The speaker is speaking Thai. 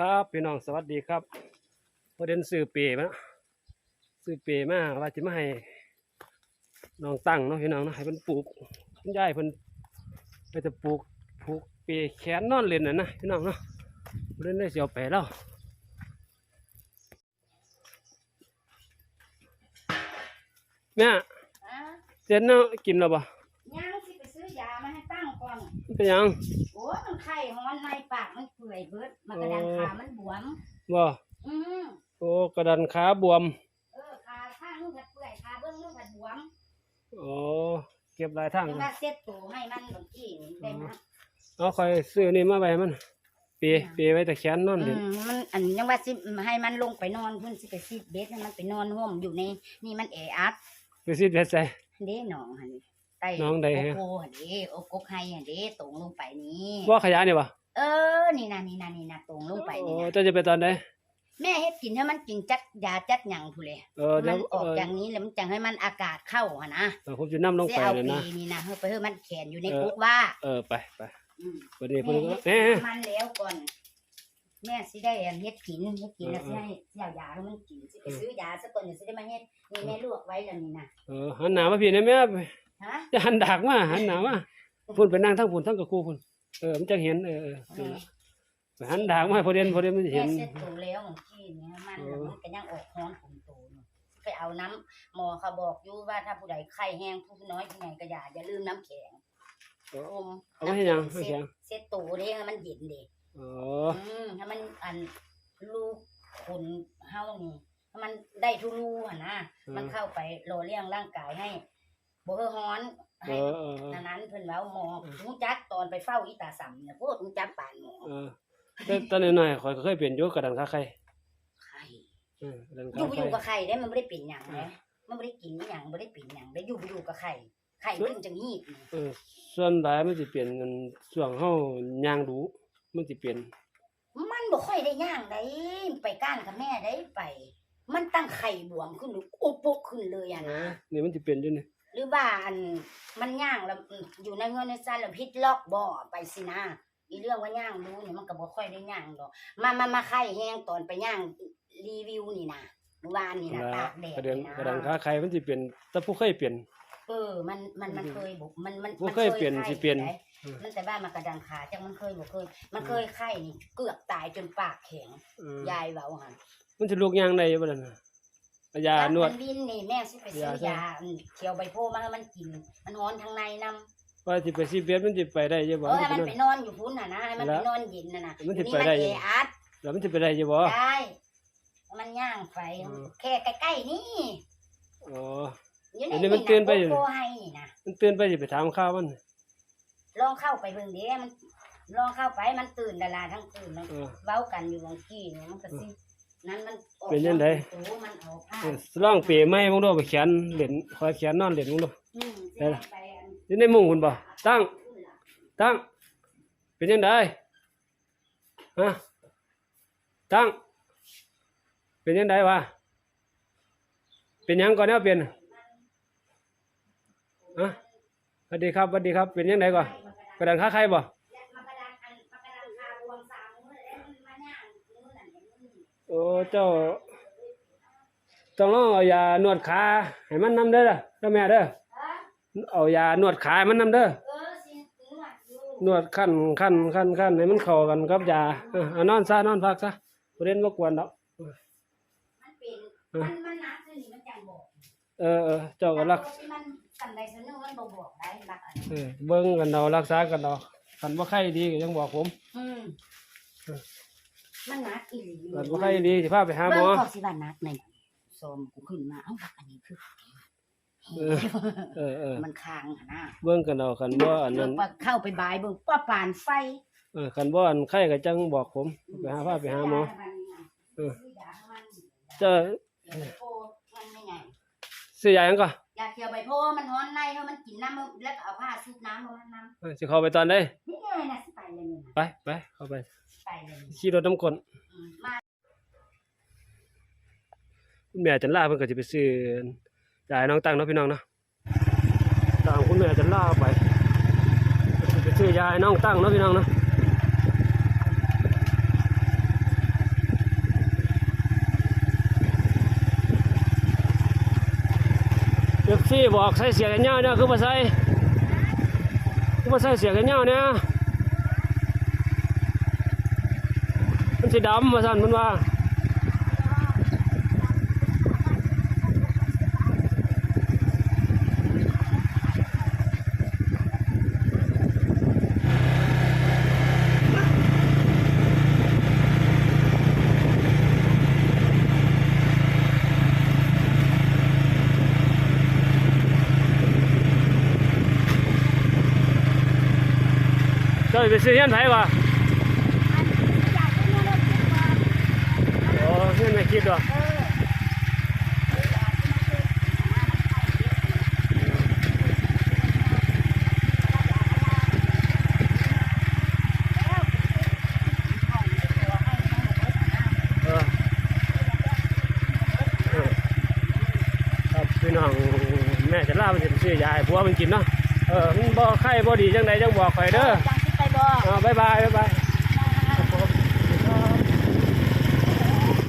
ครับพี่น้องสวัสดีครับประเด็นสื่อเปรมาสื่อเปรมาว่าจะมาให้น้องตั้งเนาะพี่น้องเนาะให้เพิ่นปลูกคุณยายเพิ่นไปจะปลูกปลูกเปรแขนนอนเล่นน่ะนะพี่น้องเนาะประเด็นได้เสียวไปแล้วแม่อะเจ็ดเนาะกินแล้วบ่ยังสิไปซื้อยามาให้ตั้งก่อน มัน เป็นหยังโอ้ยมันไข่ฮ้อนในปากมันเปื่อยเบิดมันกระดันขามันบวม บ่อืมโอ้กระดันขาบวมเออขาข้างนึงกัดเปื่อยขาเบื้องนึงกัดบวมโอ้เก็บหลายทางยังว่าเซ็ตตัวให้มันบางทีนี่ได้ไหมเอาคอยซื้อนี่มาไว้ให้มันเปรเปรไว้แต่แขนนอนอืเล่นมมันอันยังว่าสิให้มันลงไปนอนเพิ่นสิไปซีดเบสให้มันไปนอนห่มอยู่ในนี่มันแออัดไปซิดเฮ็ดใส่เด้หนองหั่น ใต้หนองใดฮะ โอ้โหหั่นเด้โอ้กกไห้หั่นเด้ตรงลงไปนี่ว่าขยะนี่บ่เออ นี่นะนี่นะนี่นะตรงลงไปโอ้นี่นะเจ้าจะไปตอนไหนแม่เฮ็ดกินให้มันกินจัดยาจัดหยังพู้นเลยเออเดี๋มัยวนออกเอออย่างนี้แล้วมันจังให้มันอากาศเข้าหนนะเออผมจะนํลงสิไปเอาเลยปีนะ นี่นะเฮ้ยไปเฮ้ยมันแขนอยู่ในเออ คุกว่าเออไปไปอืม วันนี้เพิ่นก็แม่เอ๊ะเฮ็ดมันแล้วก่อน แม่สิได้อันเฮ็ดกินเฮ็ดกินแล้วเอสิอให้สิเอายาให้มันกินสิไปเออ ซื้อยาซะก่อนเดี๋ยวสิได้มาเฮ็ดนี่แม่ลวกไว้แล้วนี่นะเออหันหน้ามาพี่นะแม่ ฮะจะหันดากมาหันหน้ามาพุ่นไปนั่งทั้งพุ่นทั้งกับครูพุ่นเออมันจะเห็นเออเออนั่นล่ะไปหันดากมาให้พอเรียนพอเรียนมันจะแม่เห็นเสร็จตัวแล้วของกี้เนี่ยมันเอน่ะอมันก็ยังออกฮ้อนขุ่นโตอยู่ไปเอาน้ำหมอเขาบอกอยู่ว่าถ้าผู้ใดไข้แห้งผู้น้อยผู้ใหญ่ก็อย่าอย่าลืมน้ำแข็งเอออมเอาไว้ให้ยังเซ็ให้แข็ตงเซ็ตตัวเด้ให้มันเย็นเด้ อ๋ออืมให้มันอันลูกคนเฮานี่ให้มันได้ทุรูอะนะเอมันอเข้าไปโลเลี้ยงร่างกายให้ บ่เฮอฮ้อนเอให้อเออเออ อันนั้นเพิ่นเว้าหมอรู้จักตอนไปเฝ้าอีตาสำเนี่ยพวกรู้จักปานหมอเออแต่ตอนน้อยๆข่อยก็เคยเปลี่ยนอยู่กระดานขาไข่ไข่เออกระดานอขายู่บ่อไข่ ยู่กับไข่ได้มันบ่ได้เป็นหยังนะมันบ่ได้กินอิหยังบ่ได้เป็นหยังได้อยู่บ่อยู่กับไข่ไข่ขึ้นจังฮีดนี่เออส่วนหลายมันสิเปลี่ยนเงินช่วงเฮาย่างดูมันสิเปลี่ยนมันบ่ค่อยได้ย่างได้ไปก้านกับแม่ได้ไป มันตั้งไข่บวมขึ้นโอ้ปุกขึ้นเลยอะนะนี่มันสิเปลี่ยนอยู่นี่ หรือว่าอันมันย่างแล้วอืมอยู่ในเงินในซ่านแล้วพิษล็อกบ่ไปสินะอีเรื่องว่าย่างรู้นี่มันก็บ่ค่อยได้ย่างดอกมามามาไข่แห้งตอนไปย่างรีวิวนี่นะเมื่อวานนี่นะตากแดดกระเด็นนี่นะกระดังขาไข่มันสิเปลี่ยนแต่ผู้เคยเปลี่ยนเออมันมันมันเคยบุมันมันบ่มันเคยเปลี่ยนไข้สิเปลี่ยนได้อืมมันแต่บ้านมากระดังขาจังมันเคยบ่เคย มันเคยไข้นี่เกือบตายจนปากแข็งเออยายเว้าหั่นมันสิลูกยางได้บ่ล่ะน่ะ ยาแล้วนวดมันวินนี่แม่สิไปซื้อยาใช่ยาอันเขียวใบโพมาให้มันกิน มันฮ้อนทางในนํว่าสิไปสิเบียดมันสิไปได้อยู่บ่เออให้มัมันนไปสินอนอยู่พุ่นน่ะนะให้มันแล้ไปวนอนเย็นน่ะนะมันสินี่ไปมันได้เออยู่อัดแล้วมันสิไปได้อยู่บ่ได้มันย่างไฟเออแค่ใกล้ๆนี่อ๋ออยู่อันนี้มันเตือนไปอยู่โกโก้ให้นี่นะมันตื่นไปสิไปถามข่าวมันลองเข้าไปเบิ่งเด้มันลองเข้าไปมันตื่นดาราทั้งตื่นแล้วเออเว้ากันอยู่บางทีเนี่ยมันก็สิ นั้นมันออกเป็นจังไดโอ้มันเอาผ้าเออลองเปรไม้มึงดูไปเขียนเล่นคอยเขียนนอนเล่นมึงดู อืมได้สิล่ะ ไปอันอยู่ในมุ้งคุณบ่ตั้งตั้ง เป็นยังไงฮะตั้ง เป็นยังไงวะเป็นหยังก่อนเนี่ยเปลี่ยนฮะสวัสดีครับสวัสดีครับ เป็นยังไงก่อนกระดานค้าใครบ่ เจ้าต้องลองเอายานวดขาให้มันนำเด้อเด้อแม่เด้อฮะเอายานวดขาให้มันนำเด้อเออสินวดอยู่นวดขั้นขั้นขั้นขั้นให้มันเข้ากันกับยาเออเอานอนซะนอนพักซะบ่เรียนบ่กวนดอกมันเป็นเออมันมันหนักคือนี่มันจังบอกเออเออเจ้าก็รักที่มันกันใดสนึกมันบ่บอกได้รักอันนี้เออเบิ่งกันเอารักษากันเอาคันบ่ไข้ดีก็ยังบอกผม อืม เออ มันหนั กอีหลีคันบ่ไข้ดีสิพาไปหาหมเบิ่องขอสิว่าหนักในโซมกูขึ้นมาเอ้ารักอันนี้คือเออ เออเออมันค้างหั่นนะเบิ่งกันเอาคันบ่อันนั้นเบิ่งเข้าไปบายเบิ่งป้าปานไฟเออคันบ่อันไข้ก็จังบอกผม ไปหาพาไปหาหมอ เออ เจ้าโพมันไม่ไง ซื้อยาหยังก็ยาเขียวใบโพมันฮ้อนในเฮามันกินน้ำแล้วก็เอาผ้าซุบน้ำลงน้เออสิเข้าไปตอนใดำนี่ไงน่ะสิไปเลยนี่นะไปไปเข้าไป ไปเลยขี่รถน้ำกลนอืมมา คุณแม่จันล่าเพิ่นก็จะไปซื้อจ่ายน้องตั้งเนาะพี่น้องเนาะตามคุณแม่จันล่าไปจะไปซื้อยายน้องตั้งเนาะพี่น้องเนาะเด็กซี่บอกใส่เสียกันเงาเนี่ยคือมาใส่คือมาใส่เสียกันเงาเนี่ยมันสีดำมาสั่นมันว่า เจ้าไปซื้อเฮียนไผวะโอ้เฮียนไม่คิดว่ะเออเออครับพี่น้องแม่จะล่ามันจะไปซื้อยาให้ผัวมันกินเนาะเออมันบ่ไข้บ่ดีจังใดจังบอกข่อยเด้อ จังสิไป